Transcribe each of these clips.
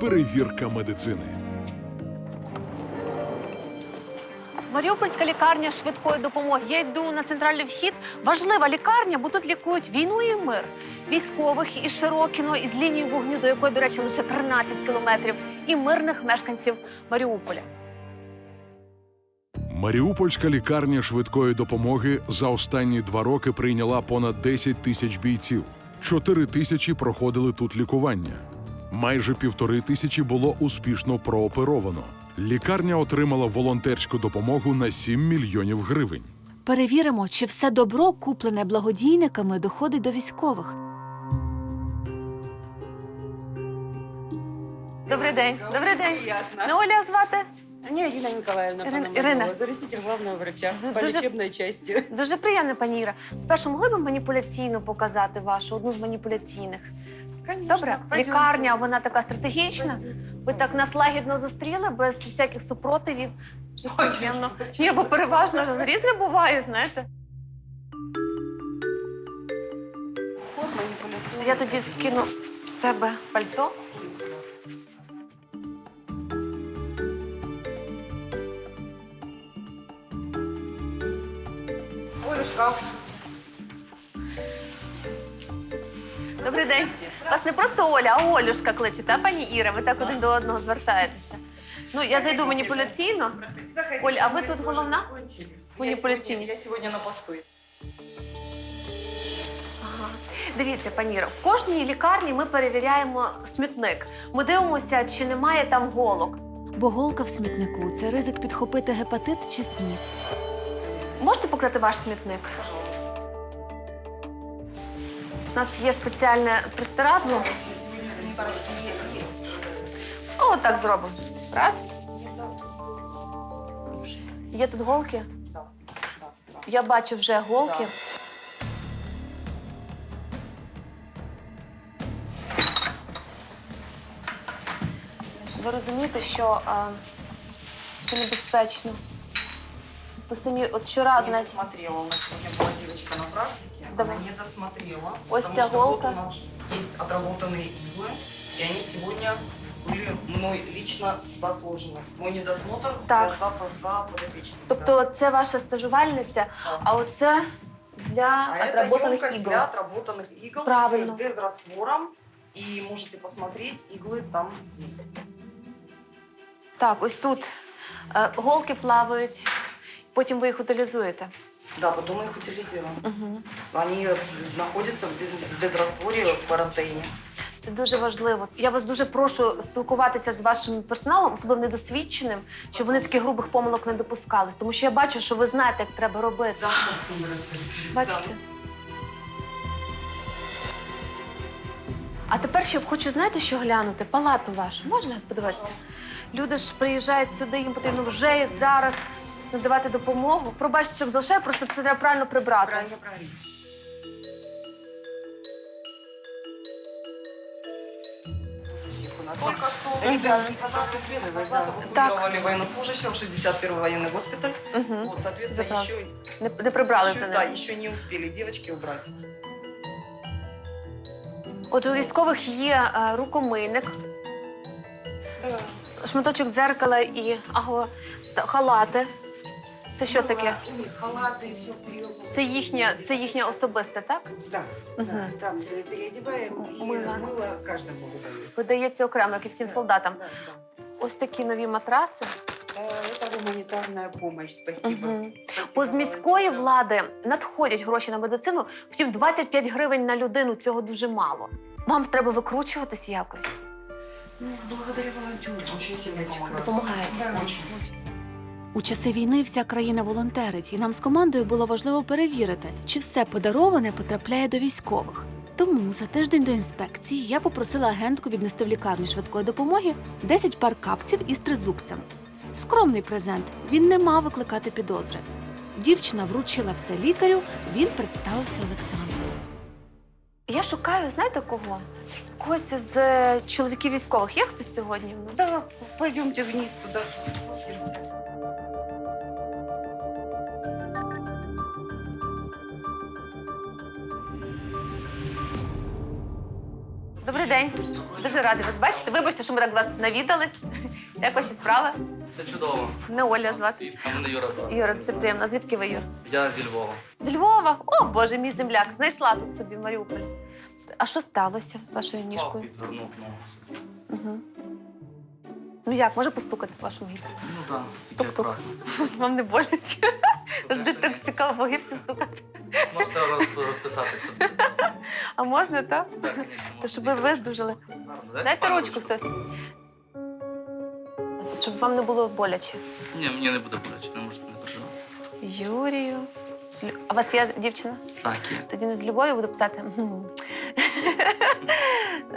Перевірка медицини. Маріупольська лікарня швидкої допомоги. Я йду на центральний вхід. Важлива лікарня, бо тут лікують війну і мир. Військових із Широкіно, із лінії вогню, до якої, до речі, лише 13 кілометрів, і мирних мешканців Маріуполя. Маріупольська лікарня швидкої допомоги за останні два роки прийняла понад 10 тисяч бійців. Чотири тисячі проходили тут лікування. Майже півтори тисячі було успішно прооперовано. Лікарня отримала волонтерську допомогу на 7 мільйонів гривень. Перевіримо, чи все добро, куплене благодійниками, доходить до військових. Добрий день. Добрий день. Приятно. Не Оля звати? Не, Ирина Николаевна Ирина- Пономарева, Ирина. заместитель главного врача Д- по дуже- лечебной части. Дуже приємно, пані Іра. Спершу могли б маніпуляційно показати вашу, одну з маніпуляційних. Добре, лікарня, вона така стратегічна. Ви так нас лагідно зустріли, без всяких супротивів. Приємно. Ні, бо переважно різне буває, знаєте. Я тоді скину з себе пальто. Ой, шкаф. Добрий день. Вас не просто Оля, а Олюшка кличе, та пані Іра? Ви так один до одного звертаєтеся. Ну, я зайду маніпуляційно. Заходите, Оль, а вы мы тут тоже головна? закончились. Манипуляционный. Я сегодня- Я сегодня на посту. Ага. Дивіться, пані Іра, в кожній лікарні ми перевіряємо смітник. Ми дивимося, чи немає там голок. Бо голка в смітнику це ризик підхопити гепатит чи снід. Можете показати ваш смітник? У нас є спеціальне пристирадло. О, так зробимо. Раз. Є тут голки? Я бачу вже голки. Ви розумієте, що а, це небезпечно. Ви самі от щоразу не навіть досмотрела. У нас сегодня была девочка на практике. Давай. Она не досмотрела. Ось потому ця что вот голка. у нас есть отработанные иглы, и они сегодня были мной лично сюда сложены. Мой недосмотр Так. для запа за подопечным. Тобто це ваша стажувальниця, Да. а оце для А это отработаних емкость ігл. для отработанных игл Правильно. с дезраствором. И можете посмотреть, иглы там есть. Так, ось тут е, голки плавають, потім ви їх утилізуєте. Да, потом мы их утилизируем. Угу. Они находятся в дезрастворе в карантине. Це дуже важливо. Я вас дуже прошу спілкуватися з вашим персоналом, особливо недосвідченим, щоб вони таких грубих помилок не допускались. Тому що я бачу, що ви знаєте, як треба робити. Да, Бачите? А тепер ще б хочу, знаєте, що глянути? Палату вашу. Можна подивитися? Люди ж приїжджають сюди, їм потрібно вже і зараз надавати допомогу. Пробачте, що залишаю, просто це треба правильно прибрати. Правильно, правильно. Только что ребята 15 лет назад эвакуировали военнослужащего 61-й военный госпиталь. Угу. Вот, соответственно, еще, Не, не прибрали еще- за да, ним. еще не успели девочки убрать. Отже, у військових є е, рукомийник, шматочок дзеркала і аго, та- халати. Це що таке? У них халаты, все вперед. Це їхнє, це їхнє особисте, так? Да, Мгм. да, там э, переодеваем и Мыло. мыло, каждому выдают. Видається окремо, як і всім солдатам. Да, да. Ось такі нові матраси. Э, Это гуманитарная помощь, спасибо. Мгм. Спасибо Бо з міської волонтерам. влади надходять гроші на медицину, втім 25 гривень на людину цього дуже мало. Вам треба викручуватись якось. Ну, благодаря волонтерам. Очень сильно помогают. Допомагають. Да. Очень. у часи війни вся країна волонтерить, і нам з командою було важливо перевірити, чи все подароване потрапляє до військових. Тому за тиждень до інспекції я попросила агентку віднести в лікарню швидкої допомоги 10 пар капців із тризубцем. Скромний презент, він не мав викликати підозри. Дівчина вручила все лікарю, він представився Олександром. Я шукаю, знаєте кого? Когось з е, чоловіків військових. Є хтось сьогодні в нас? Да, пойдемте вниз туда. Добрий день. Дуже раді вас бачити. Вибачте, що ми так вас навідались. Як ваші справи? Все чудово. Не Оля з вас. а мене Юра звати. Юра, це приємно. А Звідки ви, Юр? Я зі Львова. З Львова. О, Боже, мій земляк. Знайшла тут собі Маріуполь. А що сталося з вашою ніжкою? підвернув ногу. Угу. Ну як, може постукати по вашому гіпсу? Ну так, тільки Тук-тук. акуратно. Вам не боляче? Завжди так ні. цікаво по гіпсі стукати. Можете роз- розписатись тут. А можна, так? Так, звісно, То щоб ви виздужали. Гарно, Дайте ручку хтось. Щоб вам не було боляче. Ні, мені не буде боляче, не можете не переживати. Юрію. з Лю- А у вас є дівчина? Так, є. Тоді не з любов'ю буду писати. «Мгм».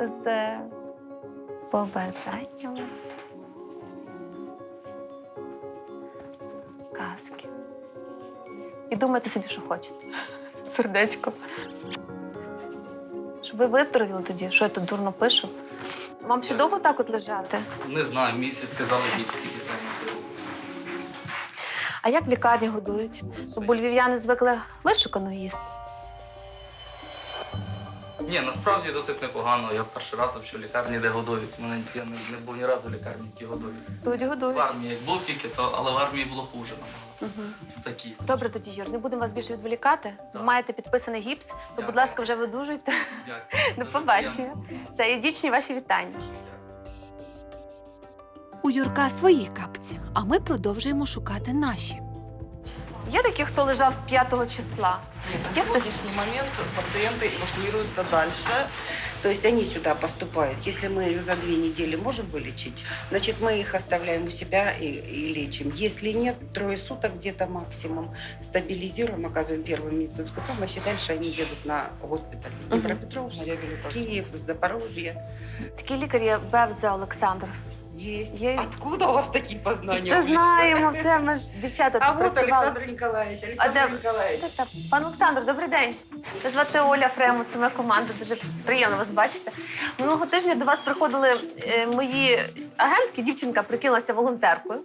З побажаннями. Казки. І думайте собі, що хочете. Сердечко. Щоб ви виздоровіли тоді, що я тут дурно пишу. Вам ще довго так от лежати? Не знаю, місяць сказали скільки там. А як в лікарні годують? Бо львів'яни звикли вишукано їсти. Ні, насправді досить непогано. Я перший раз в лікарні, де годують. Мене я не, не був ні разу в лікарні, які годують. Тут В годують. армії як був тільки, то але в армії було хуже набагато. Угу. Такі. Добре, тоді, Юр, не будемо вас більше відволікати. Так. Маєте підписаний гіпс, то, будь Дякую. ласка, вже видужуйте. Дякую. До Дуже побачення. приємно. Все, і дівчині ваші вітання. Дякую. У Юрка свої капці, а ми продовжуємо шукати наші. Є такі, хто лежав з 5 числа. Нет, на Где-то с- сегодняшний момент пациенты эвакуируются дальше. То есть они сюда поступают. Если мы их за две недели можем вылечить, значит, мы их оставляем у себя и, и лечим. Если нет, трое суток где-то максимум, стабилизируем, оказываем первую медицинскую помощь, и дальше они едут на госпиталь. в Мгм. Днепропетровск, Реабилитация. Киев, Запорожье. Такий лікар є Бевза Олександр. Есть. Є. Откуда у вас такие познания? Все знаємо, все, ми ж дівчата А тут вот працювали. Александр Николаевич, А Александр де- Николаевич. Так, так. Пан Олександр, добрий день. Мене звати Оля Фрему, це моя команда. Дуже приємно вас бачити. Минулого тижня до вас приходили е, мої агентки, дівчинка прикинулася волонтеркою.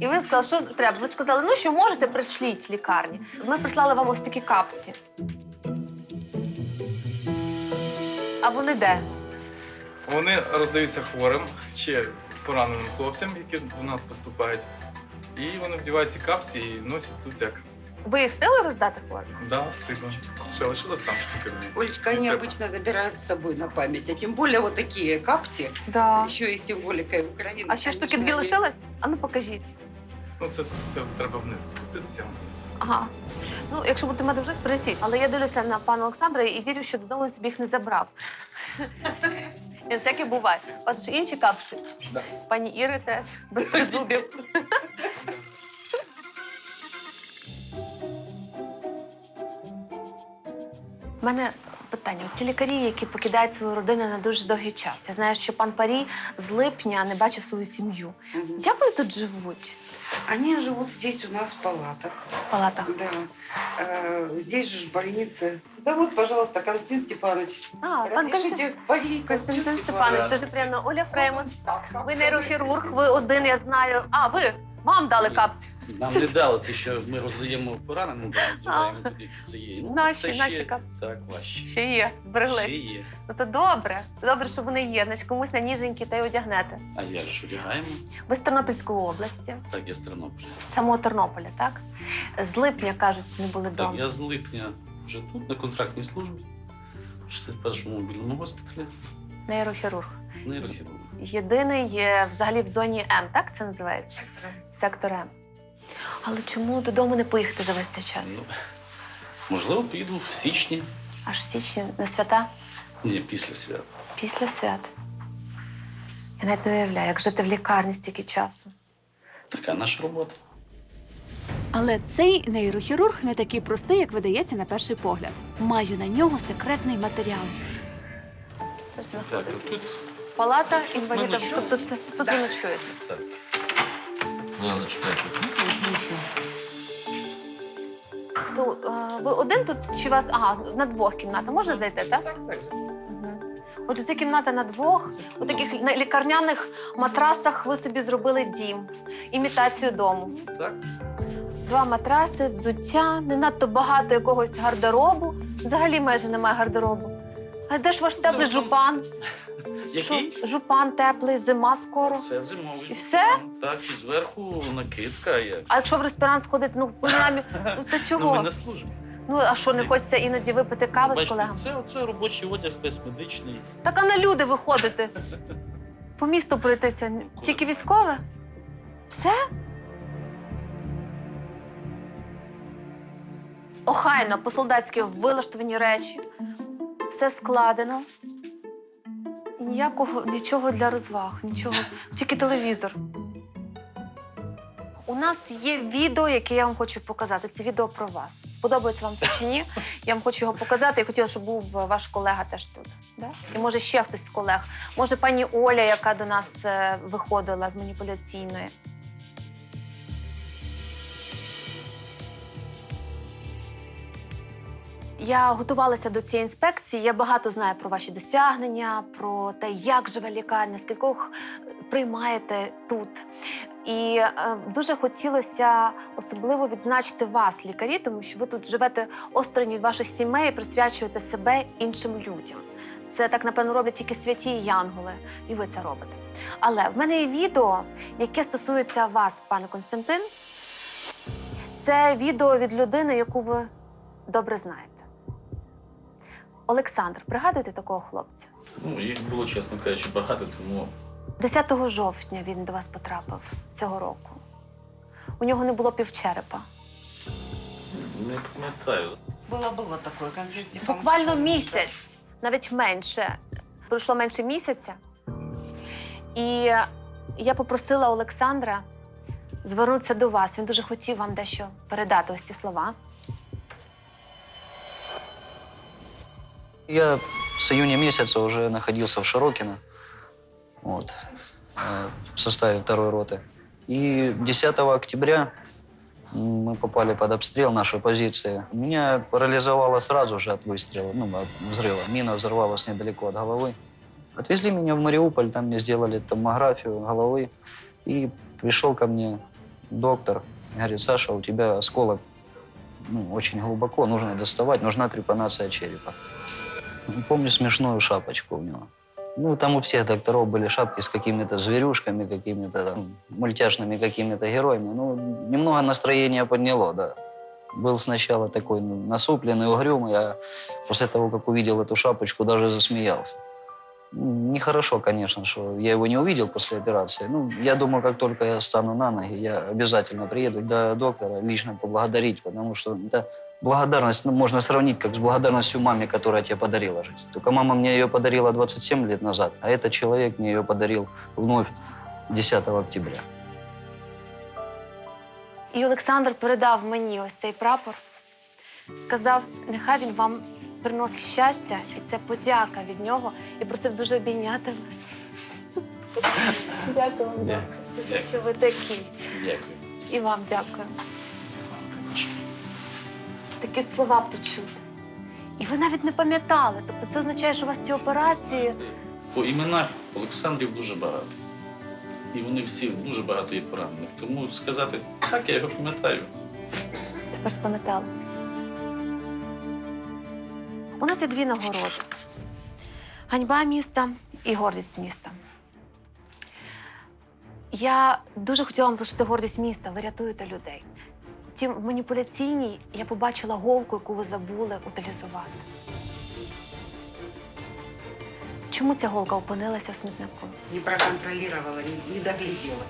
І ви сказали, що треба. Ви сказали, ну що можете, пришліть лікарні. Ми прислали вам ось такі капці. А вони де? Вони роздаються хворим чи пораненим хлопцям, які до нас поступають. І вони вдівають ці капці і носять тут як. Ви їх встигли роздати хворим? Да, стидно. Ще лишилось там штуки дві. Олечка, они Треба. обычно забирают с собой на память, а тем более вот такие капти, Да. еще и символикой Украины. А ще штуки конечно, дві лишились? А ну покажіть. Ну, це, це треба вниз спуститися вниз. Ага. Ну, якщо мати вже принесіть. Але я дивлюся на пана Олександра і вірю, що додому він собі їх не забрав. Ні, всяке буває. У вас ж інші капці. Да. Пані Іри теж без призубів. У мене питання: ці лікарі, які покидають свою родину на дуже довгий час. Я знаю, що пан Парі з липня не бачив свою сім'ю. Мгм. Як вони тут живуть? Они живут здесь у нас в палатах. В палатах? Да. Э, здесь же больницы. Да вот, пожалуйста, Константин Степанович. А, пан Константин. Пари, Константин Степанович, дуже приємно. Оля Фреймонт. Ви нейрохірург, ви один, я знаю. А, ви вам дали капці. Нам не дали це, що ми роздаємо пораненим, да, називаємо це є. Ну, Наші- це наші капці. Так, важче. Ще є, зберегли. Ще є. Ну то добре. Добре, що вони є. Значить, комусь на ніженькі та й одягнете. А я ж одягаємо. Ви з Тернопільської області, Так, я з Тернополя. самого Тернополя, так? З липня, кажуть, не були Так, вдома. я з липня вже тут, на контрактній службі, в 61-му мобільному госпіталі, Нейрохірург. нейрохірург. Єдиний є взагалі в зоні М, так це називається? Сектор М. Але чому додому не поїхати за весь цей час? Ну, можливо, піду в січні, Аж в січні на свята? ні, після свят. Після свят. Я навіть не уявляю, як жити в лікарні стільки часу. Така наша робота. Але цей нейрохірург не такий простий, як видається на перший погляд. Маю на нього секретний матеріал. Це ж Так, знаходить. а тут Палата інвалідів. Тобто це тут ви ночуєте. так. Ну. То е, ви один тут чи вас ага, на двох кімната можна зайти, так? Так, так. Отже, це кімната на двох. У таких на лікарняних матрасах ви собі зробили дім, імітацію дому. Так. Два матраси, взуття, не надто багато якогось гардеробу. Взагалі майже немає гардеробу. А де ж ваш теплий жупан? Який? Що? Жупан теплий, зима скоро. Це зимовий. І все? Так, і зверху накидка. Як. А якщо в ресторан сходити, ну принаймні, ну та Ну, чого? ми на службі. Ну а що, не хочеться іноді випити кави з Бачите, колегами? Це, це робочий одяг весь медичний. Так а на люди виходити. По місту пройтися. Тільки військове? Все? Охайно, по-солдатськи вилаштовані речі. Все складено. Ніякого нічого для розваг, нічого, тільки телевізор. У нас є відео, яке я вам хочу показати. Це відео про вас. Сподобається вам це чи ні? Я вам хочу його показати. Я хотіла, щоб був ваш колега теж тут. Да? І може ще хтось з колег. Може, пані Оля, яка до нас е, виходила з маніпуляційної. Я готувалася до цієї інспекції. Я багато знаю про ваші досягнення, про те, як живе лікарня, скількох приймаєте тут. І е, дуже хотілося особливо відзначити вас, лікарі, тому що ви тут живете осторонь від ваших сімей, і присвячуєте себе іншим людям. Це так, напевно, роблять тільки святі і янголи, і ви це робите. Але в мене є відео, яке стосується вас, пане Константин. Це відео від людини, яку ви добре знаєте. Олександр, пригадуєте такого хлопця? Ну, їх було, чесно кажучи, багато, тому 10 жовтня він до вас потрапив цього року. У нього не було півчерепа. не пам'ятаю. Было-было такое, конфет Буквально місяць, навіть менше. Пройшло менше місяця. І я попросила Олександра звернутися до вас. Він дуже хотів вам дещо передати ось ці слова. Я с июня месяца уже находился в Широкино, вот, э, в составе второй роты. И 10 октября мы попали под обстрел нашей позиции. Меня парализовало сразу же от выстрела, ну, от взрыва. Мина взорвалась недалеко от головы. Отвезли меня в Мариуполь, там мне сделали томографию головы. И пришел ко мне доктор, говорит, Саша, у тебя осколок ну, очень глубоко, нужно доставать, нужна трепанация черепа. Помню смешную шапочку у него. Ну, там у всех докторов были шапки с какими-то зверюшками, какими-то там мультяшными какими-то героями. Ну, немного настроение подняло, да. Был сначала такой насупленный, угрюмый, а после того, как увидел эту шапочку, даже засмеялся. Нехорошо, конечно, что я его не увидел после операции. Ну, я думаю, как только я стану на ноги, я обязательно приеду до доктора лично поблагодарить, потому что это благодарность ну, можно сравнить как с благодарностью маме, которая тебе подарила жизнь. Только мама мне ее подарила 27 лет назад, а этот человек мне ее подарил вновь 10 октября. І Олександр передав мені ось цей прапор, сказав, нехай він вам приносить щастя, і це подяка від нього, і просив дуже обійняти вас. Дякую вам, Дякую. що ви такі. Дякую. І вам дякую. Такі слова почути. І ви навіть не пам'ятали. Тобто це означає, що у вас ці операції. По іменах Олександрів дуже багато. І вони всі дуже багато є поранених. Тому сказати, так, я його пам'ятаю. Тепер спам'ятали. У нас є дві нагороди: ганьба міста і гордість міста. Я дуже хотіла вам залишити гордість міста. Ви рятуєте людей. Втім, в маніпуляційній я побачила голку, яку ви забули утилізувати. Чому ця голка опинилася в смітнику? Не проконтролировала, не, доглядела.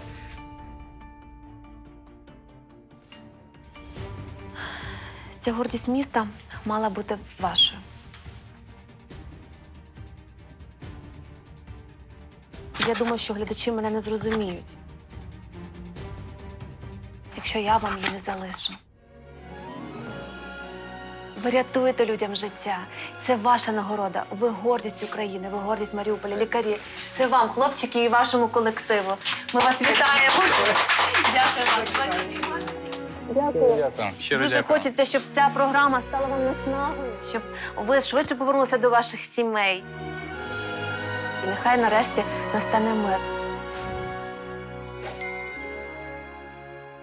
Ця гордість міста мала бути вашою. Я думаю, що глядачі мене не зрозуміють, якщо я вам її не залишу. Ви рятуєте людям життя. Це ваша нагорода. Ви гордість України, ви гордість Маріуполя, лікарі. Це вам, хлопчики, і вашому колективу. Ми вас вітаємо. Дякую вам. Дякую. Щиро Дуже дякую. хочеться, щоб ця програма стала вам наснагою, щоб ви швидше повернулися до ваших сімей. І нехай нарешті настане мир.